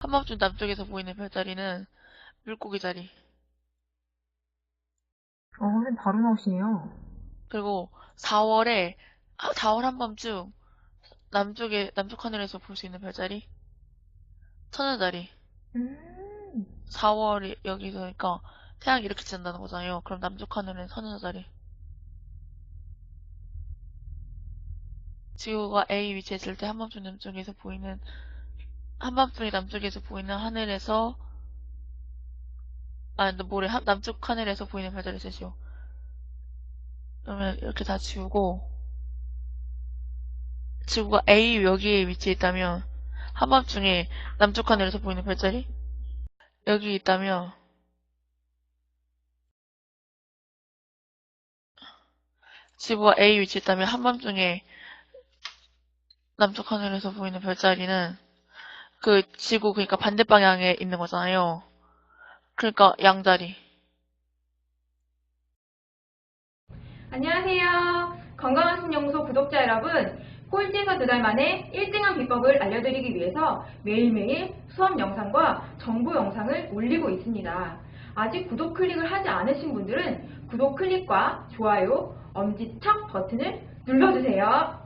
한밤중 남쪽에서 보이는 별자리는 물고기 자리. 어, 선생님 바로 나오시네요. 그리고 4월에 4월 한밤중 남쪽에 남쪽 하늘에서 볼 수 있는 별자리 천여자리. 음, 4월이 여기서 그러니까 태양이 이렇게 진다는 거잖아요. 그럼 남쪽 하늘은 천여자리. 지구가 A 위치에 있을 때 한밤중 남쪽에서 보이는 한밤중에 남쪽에서 보이는 하늘에서 아, 하- 남쪽 하늘에서 보이는 별자리 쓰시오. 그러면 이렇게 다 지우고 지구가 A 여기에 위치해 있다면 한밤중에 남쪽 하늘에서 보이는 별자리 여기 있다면 지구가 A 위치에 있다면 한밤중에 남쪽 하늘에서 보이는 별자리는 그 지구 그러니까 반대 방향에 있는 거잖아요. 그러니까 양자리. 안녕하세요. 건강한 신연구소 구독자 여러분. 꼴찌에서 두 달 만에 1등한 비법을 알려드리기 위해서 매일매일 수업 영상과 정보 영상을 올리고 있습니다. 아직 구독 클릭을 하지 않으신 분들은 구독 클릭과 좋아요, 엄지척 버튼을 눌러주세요.